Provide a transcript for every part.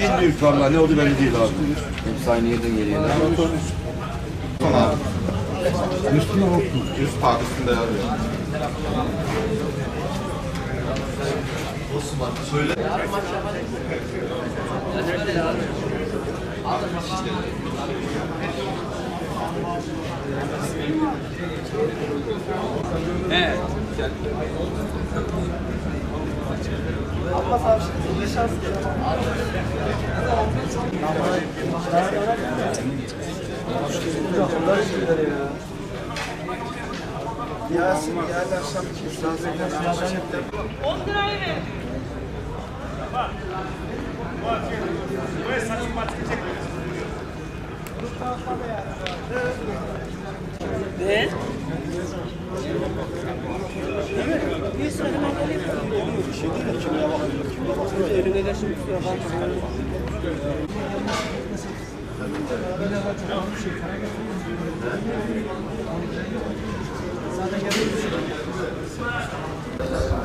Bilmiyorum şu anda ne oldu belli değil abi. Hepsi aynı yerden geliyor. Üst park üstünde yazıyor. Evet. Abbas abi şimdi şans Yasin yarın akşam müsaade eder. 10 liraya ver.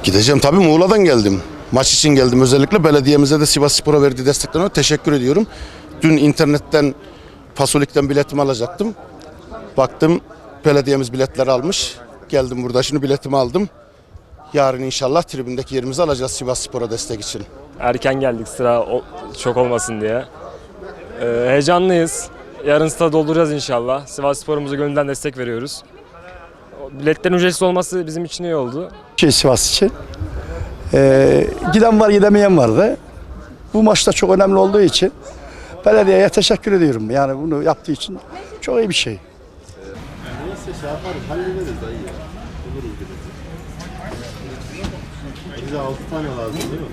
Gideceğim tabii Muğla'dan geldim. Maç için geldim özellikle. Belediyemize de Sivas Spor'a verdiği destekten teşekkür ediyorum. Dün internetten Pasolik'ten biletimi alacaktım. Baktım belediyemiz biletleri almış. Geldim burada şimdi biletimi aldım. Yarın inşallah tribündeki yerimizi alacağız Sivas Spor'a destek için. Erken geldik sıra çok olmasın diye. Ee, heyecanlıyız. Yarın stada dolduracağız inşallah. Sivas Spor'umuza gönülden destek veriyoruz. Biletlerin ücretsiz olması bizim için iyi oldu. şey Sivas için. Ee, giden var gidemeyen vardı. Bu maçta çok önemli olduğu için belediyeye teşekkür ediyorum. Yani bunu yaptığı için çok iyi bir şey. Bize 6 tane lazım değil mi?